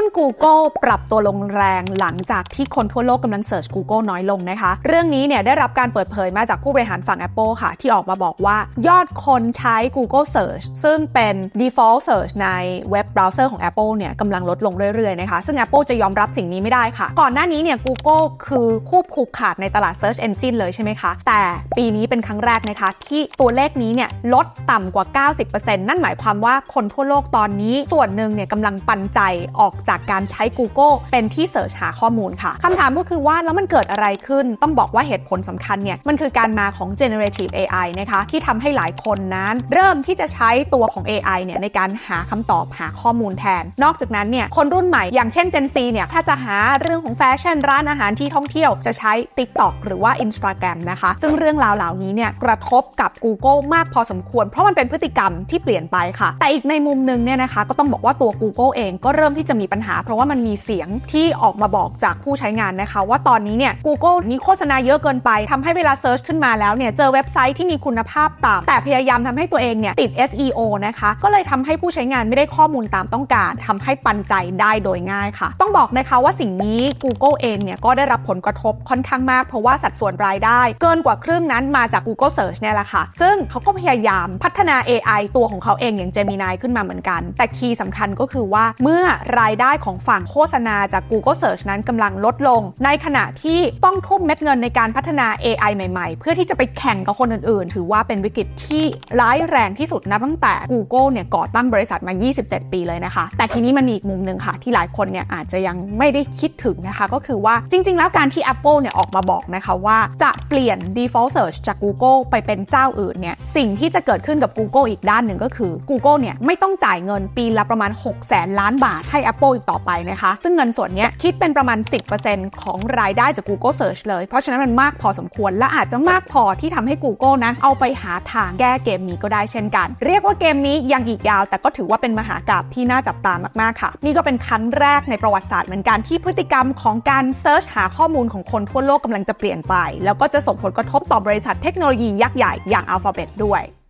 หุ้น Google ปรับตัวลงแรงหลังจากที่คนทั่วโลกกำลังเสิร์ช Google น้อยลงนะคะ เรื่องนี้เนี่ยได้รับการเปิดเผยมาจากผู้บริหารฝั่ง Apple ค่ะ ที่ออกมาบอกว่ายอดคนใช้ Google Search ซึ่งเป็น default search ในเว็บเบราว์เซอร์ของ Apple เนี่ยกำลังลดลงเรื่อยๆนะคะ ซึ่ง Apple จะยอมรับสิ่งนี้ไม่ได้ค่ะ ก่อนหน้านี้เนี่ย Google คือคู่ผูกขาดในตลาด Search Engine เลยใช่ไหมคะ แต่ปีนี้เป็นครั้งแรกนะคะ ที่ตัวเลขนี้เนี่ยลดต่ำกว่า 90%นั่นหมายความว่าคนทั่วโลกตอนนี้ส่วนหนึ่งเนี่ยกำลังปันใจออกจากการใช้ Google เป็นที่เสิร์ชหาข้อมูลค่ะคำถามก็คือว่าแล้วมันเกิดอะไรขึ้น ต้องบอกว่าเหตุผลสำคัญเนี่ยมันคือการมาของ generative AI นะคะที่ทำให้หลายคนนั้น เริ่มที่จะใช้ตัวของ AI เนี่ยในการหาคำตอบหาข้อมูลแทน นอกจากนั้นเนี่ยคนรุ่นใหม่อย่างเช่น Gen Z เนี่ยถ้าจะหาเรื่องของแฟชั่นร้านอาหารที่ท่องเที่ยวจะใช้ TikTok หรือว่า Instagram นะคะ ซึ่งเรื่องราวเหล่านี้เนี่ยกระทบกับ Google มากพอสมควร เพราะมันเป็นพฤติกรรมที่เปลี่ยนไปค่ะ แต่อีกในมุมหนึงเนี่ยนะคะก็ต้องบอกว่าตัว Google เองก็เริ่มที่จะมีปัญหาเพราะว่ามันมีเสียงที่ออกมาบอกจากผู้ใช้งานนะคะ ว่าตอนนี้เนี่ย Google มีโฆษณาเยอะเกินไปทำให้เวลาเซิร์ชขึ้นมาแล้วเนี่ยเจอเว็บไซต์ที่มีคุณภาพต่ำแต่พยายามทำให้ตัวเองเนี่ยติด SEO นะคะ ก็เลยทำให้ผู้ใช้งานไม่ได้ข้อมูลตามต้องการทำให้ปันใจได้โดยง่ายค่ะ ต้องบอกนะคะว่าสิ่งนี้ Google เองเนี่ยก็ได้รับผลกระทบค่อนข้างมาก เพราะว่าสัดส่วนรายได้ เกินกว่าครึ่งนั้นมาจาก Google Search เนี่ยแหละค่ะ ซึ่งเขาก็พยายามพัฒนา AI ตัวของเขาเองอย่าง Gemini ขึ้นมาเหมือนกัน แต่คีย์สำคัญก็คือว่าเมื่อรายได้ของฝั่งโฆษณาจาก Google Search นั้นกำลังลดลง ในขณะที่ต้องทุ่มเม็ดเงินในการพัฒนา AI ใหม่ ๆ เพื่อที่จะไปแข่งกับคนอื่นๆ ถือว่าเป็นวิกฤตที่ร้ายแรงที่สุดนับตั้งแต่ Google เนี่ยก่อตั้งบริษัทมา 27 ปีเลยนะคะ แต่ทีนี้มันมีอีกมุมหนึ่งค่ะ ที่หลายคนเนี่ยอาจจะยังไม่ได้คิดถึงนะคะ ก็คือว่าจริง ๆ แล้วการที่ Apple เนี่ยออกมาบอกนะคะว่าจะเปลี่ยน default search จาก Google ไปเป็นเจ้าอื่นเนี่ยสิ่งที่จะเกิดขึ้นกับ Google อีกด้านหนึ่งก็คือ Google เนี่ยไม่ต้องจ่ายเงินปีละประมาณ6แสนล้านบาทให้ Apple อีกต่อไปนะคะ ซึ่งเงินส่วนนี้คิดเป็นประมาณ 10%ของรายได้จาก Google Search เลย เพราะฉะนั้นมันมากพอสมควรและอาจจะมากพอที่ทำให้ Google นะเอาไปหาทางแก้เกมนี้ก็ได้เช่นกัน เรียกว่าเกมนี้ยังอีกยาว แต่ก็ถือว่าเป็นมหากาบที่น่าจับตามากๆค่ะ นี่ก็เป็นครั้งแรกในประวัติศาสตร์เหมือนกันที่พฤติกรรมของการเซิร์ชหาข้อมูลของคนทั่วโลกกำลังจะเปลี่ยนไป แล้วก็จะส่งผลกระทบต่อบริษัทเทคโนโลยียักษ์ใหญ่อย่าง Alphabet ด้วย